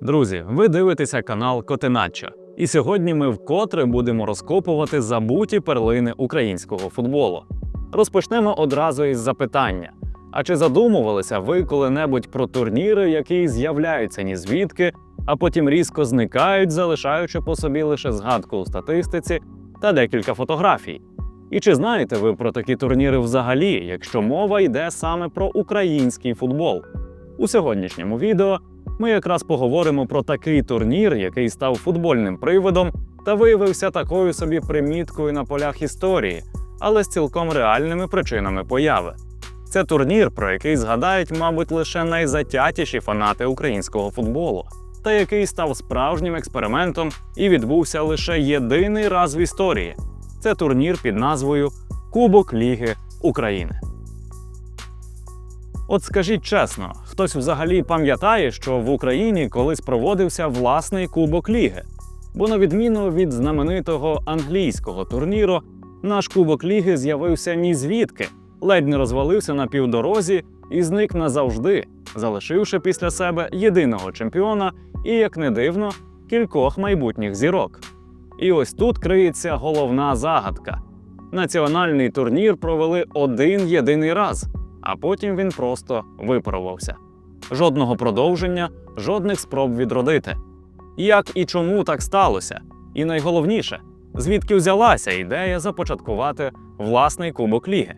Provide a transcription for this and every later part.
Друзі, ви дивитеся канал Котеначо. І сьогодні ми вкотре будемо розкопувати забуті перлини українського футболу. Розпочнемо одразу із запитання: а чи задумувалися ви коли-небудь про турніри, які з'являються ні звідки, а потім різко зникають, залишаючи по собі лише згадку у статистиці та декілька фотографій? І чи знаєте ви про такі турніри взагалі, якщо мова йде саме про український футбол? У сьогоднішньому відео ми якраз поговоримо про такий турнір, який став футбольним приводом та виявився такою собі приміткою на полях історії, але з цілком реальними причинами появи. Це турнір, про який згадають, мабуть, лише найзатятіші фанати українського футболу, та який став справжнім експериментом і відбувся лише єдиний раз в історії. Це турнір під назвою Кубок Ліги України. От скажіть чесно, хтось взагалі пам'ятає, що в Україні колись проводився власний Кубок Ліги? Бо на відміну від знаменитого англійського турніру, наш Кубок Ліги з'явився ні звідки, ледь не розвалився на півдорозі і зник назавжди, залишивши після себе єдиного чемпіона і, як не дивно, кількох майбутніх зірок. І ось тут криється головна загадка. Національний турнір провели один єдиний раз, а потім він просто випарувався. Жодного продовження, жодних спроб відродити. Як і чому так сталося? І найголовніше, звідки взялася ідея започаткувати власний Кубок Ліги?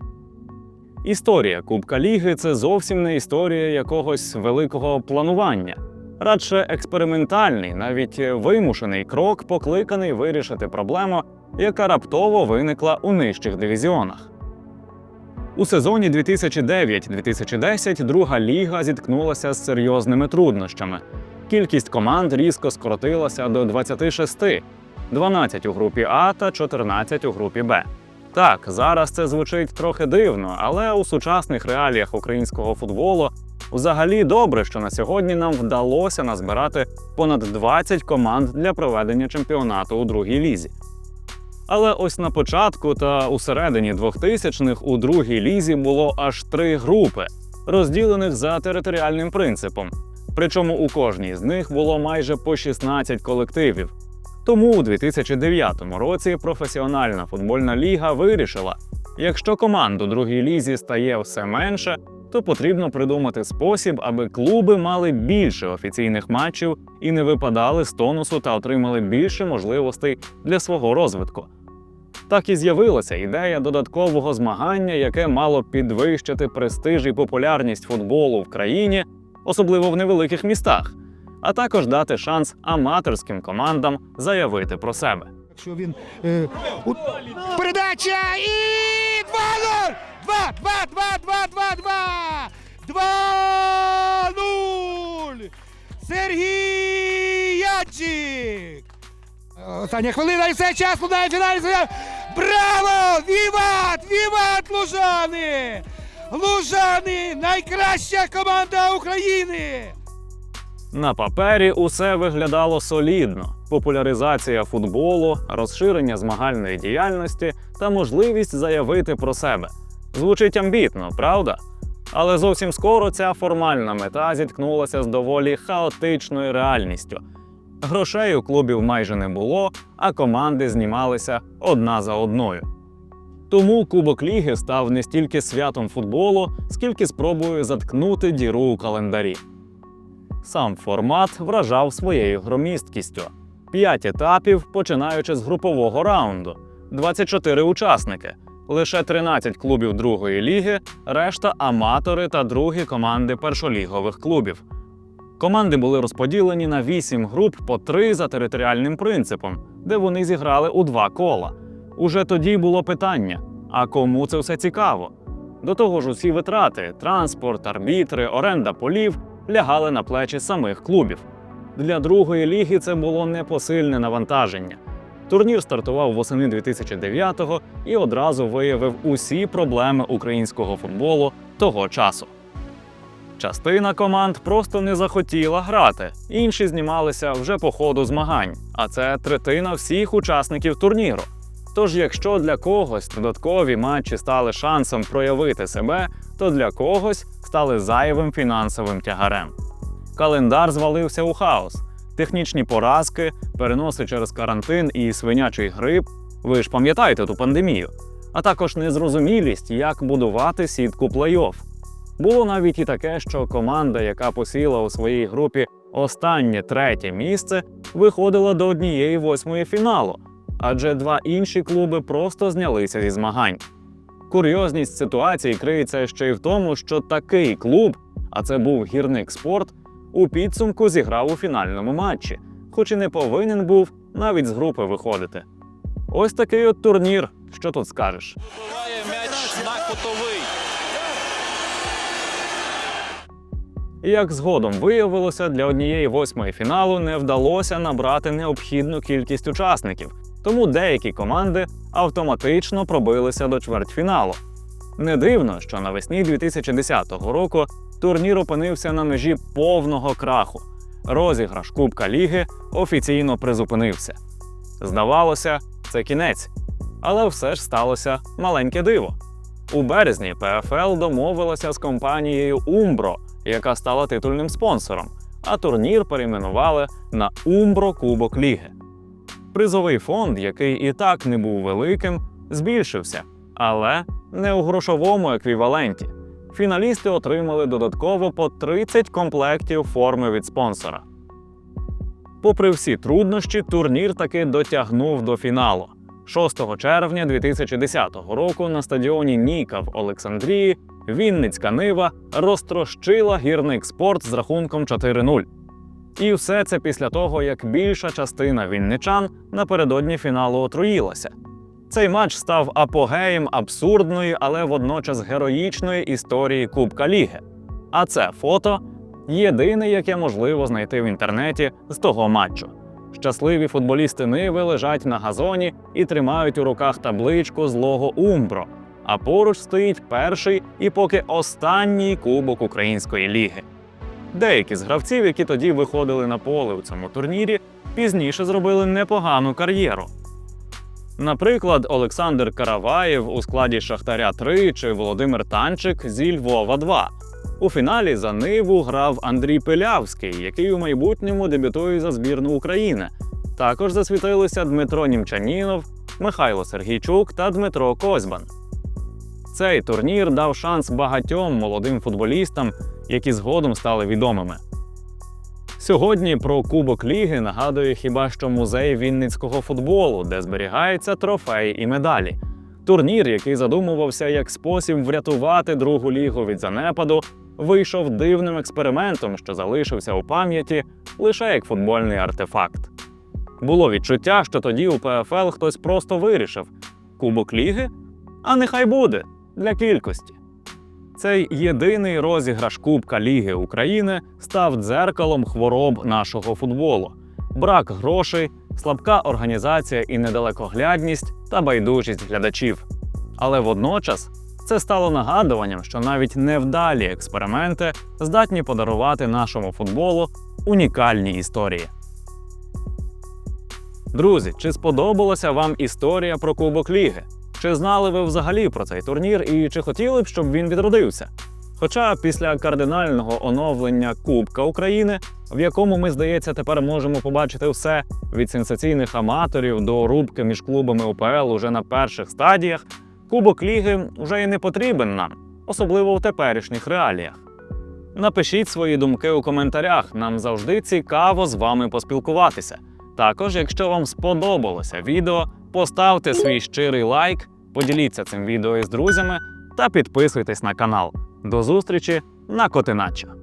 Історія Кубка Ліги це зовсім не історія якогось великого планування, радше експериментальний, навіть вимушений крок, покликаний вирішити проблему, яка раптово виникла у нижчих дивізіонах. У сезоні 2009-2010 друга ліга зіткнулася з серйозними труднощами. Кількість команд різко скоротилася до 26 – 12 у групі А та 14 у групі Б. Так, зараз це звучить трохи дивно, але у сучасних реаліях українського футболу взагалі добре, що на сьогодні нам вдалося назбирати понад 20 команд для проведення чемпіонату у другій лізі. Але ось на початку та у середині 2000-х у другій лізі було аж три групи, розділених за територіальним принципом. Причому у кожній з них було майже по 16 колективів. Тому у 2009 році професіональна футбольна ліга вирішила: якщо команд у другій лізі стає все менше, то потрібно придумати спосіб, аби клуби мали більше офіційних матчів і не випадали з тонусу та отримали більше можливостей для свого розвитку. Так і з'явилася ідея додаткового змагання, яке мало підвищити престиж і популярність футболу в країні, особливо в невеликих містах, а також дати шанс аматорським командам заявити про себе. Якщо він е, у... передача і 2-0! 2 2 2 2 2 2 0 Сергій Янчик! Остання хвилина і все час лунає фінальний. Браво! Віват! Віват Лужани! Лужани! Найкраща команда України! На папері усе виглядало солідно: популяризація футболу, розширення змагальної діяльності та можливість заявити про себе. Звучить амбітно, правда? Але зовсім скоро ця формальна мета зіткнулася з доволі хаотичною реальністю. Грошей у клубів майже не було, а команди знімалися одна за одною. Тому Кубок Ліги став не стільки святом футболу, скільки спробою заткнути діру у календарі. Сам формат вражав своєю громісткістю: п'ять етапів, починаючи з групового раунду, 24 учасники, лише 13 клубів другої ліги, решта аматори та другі команди першолігових клубів. Команди були розподілені на 8 груп по 3 за територіальним принципом, де вони зіграли у два кола. Уже тоді було питання: а кому це все цікаво? До того ж, усі витрати, транспорт, арбітри, оренда полів лягали на плечі самих клубів. Для другої ліги це було непосильне навантаження. Турнір стартував восени 2009-го і одразу виявив усі проблеми українського футболу того часу. Частина команд просто не захотіла грати, інші знімалися вже по ходу змагань, а це третина всіх учасників турніру. Тож, якщо для когось додаткові матчі стали шансом проявити себе, то для когось стали зайвим фінансовим тягарем. Календар звалився у хаос. технічні поразки, переноси через карантин і свинячий грип. Ви ж пам'ятаєте ту пандемію, а також незрозумілість, як будувати сітку плей-офф. Було навіть і таке, що команда, яка посіла у своїй групі останнє третє місце, виходила до однієї восьмої фіналу, адже два інші клуби просто знялися зі змагань. Курйозність ситуації криється ще й в тому, що такий клуб, а це був гірник спорт, у підсумку зіграв у фінальному матчі, хоч і не повинен був навіть з групи виходити. Ось такий от турнір. Що тут скажеш? Вибиває м'яч на кутовий. І Як згодом виявилося, для однієї восьмої фіналу не вдалося набрати необхідну кількість учасників, тому деякі команди автоматично пробилися до чвертьфіналу. Не дивно, що навесні 2010 року турнір опинився на межі повного краху. Розіграш Кубка Ліги офіційно призупинився. Здавалося, це кінець. Але все ж сталося маленьке диво. У березні ПФЛ домовилася з компанією Umbro, яка стала титульним спонсором, а турнір перейменували на Umbro Кубок Ліги. Призовий фонд, який і так не був великим, збільшився, але не у грошовому еквіваленті. Фіналісти отримали додатково по 30 комплектів форми від спонсора. Попри всі труднощі, турнір таки дотягнув до фіналу. 6 червня 2010 року на стадіоні Ніка в Олександрії Вінницька Нива розтрощила гірник спорт з рахунком 4-0. І все це після того, як більша частина вінничан напередодні фіналу отруїлася. Цей матч став апогеєм абсурдної, але водночас героїчної історії Кубка Ліги. А це фото єдине, яке можливо знайти в інтернеті з того матчу. Щасливі футболісти Ниви лежать на газоні і тримають у руках табличку злого Умбро. А поруч стоїть перший і поки останній кубок української ліги. Деякі з гравців, які тоді виходили на поле у цьому турнірі, пізніше зробили непогану кар'єру. Наприклад, Олександр Караваєв у складі Шахтаря 3 чи Володимир Танчик зі Львова 2. У фіналі за Ниву грав Андрій Пилявський, який у майбутньому дебютує за збірну України. Також засвітилися Дмитро Німчанінов, Михайло Сергійчук та Дмитро Козьбан. Цей турнір дав шанс багатьом молодим футболістам, які згодом стали відомими. Сьогодні про Кубок Ліги нагадує хіба що музей вінницького футболу, де зберігається трофей і медалі. Турнір, який задумувався як спосіб врятувати другу лігу від занепаду, вийшов дивним експериментом, що залишився у пам'яті лише як футбольний артефакт. Було відчуття, що тоді у ПФЛ хтось просто вирішив: Кубок Ліги? А нехай буде для кількості. Цей єдиний розіграш Кубка Ліги України став дзеркалом хвороб нашого футболу: брак грошей, слабка організація і недалекоглядність та байдужість глядачів. Але водночас це стало нагадуванням, що навіть невдалі експерименти здатні подарувати нашому футболу унікальні історії. Друзі, чи сподобалася вам історія про Кубок Ліги? Чи знали ви взагалі про цей турнір і чи хотіли б, щоб він відродився? Хоча після кардинального оновлення Кубка України, в якому ми, здається, тепер можемо побачити все від сенсаційних аматорів до рубки між клубами УПЛ уже на перших стадіях, Кубок Ліги вже і не потрібен нам, особливо в теперішніх реаліях. Напишіть свої думки у коментарях, нам завжди цікаво з вами поспілкуватися. Також, якщо вам сподобалося відео, поставте свій щирий лайк, поділіться цим відео із друзями та підписуйтесь на канал. До зустрічі на Котиначо!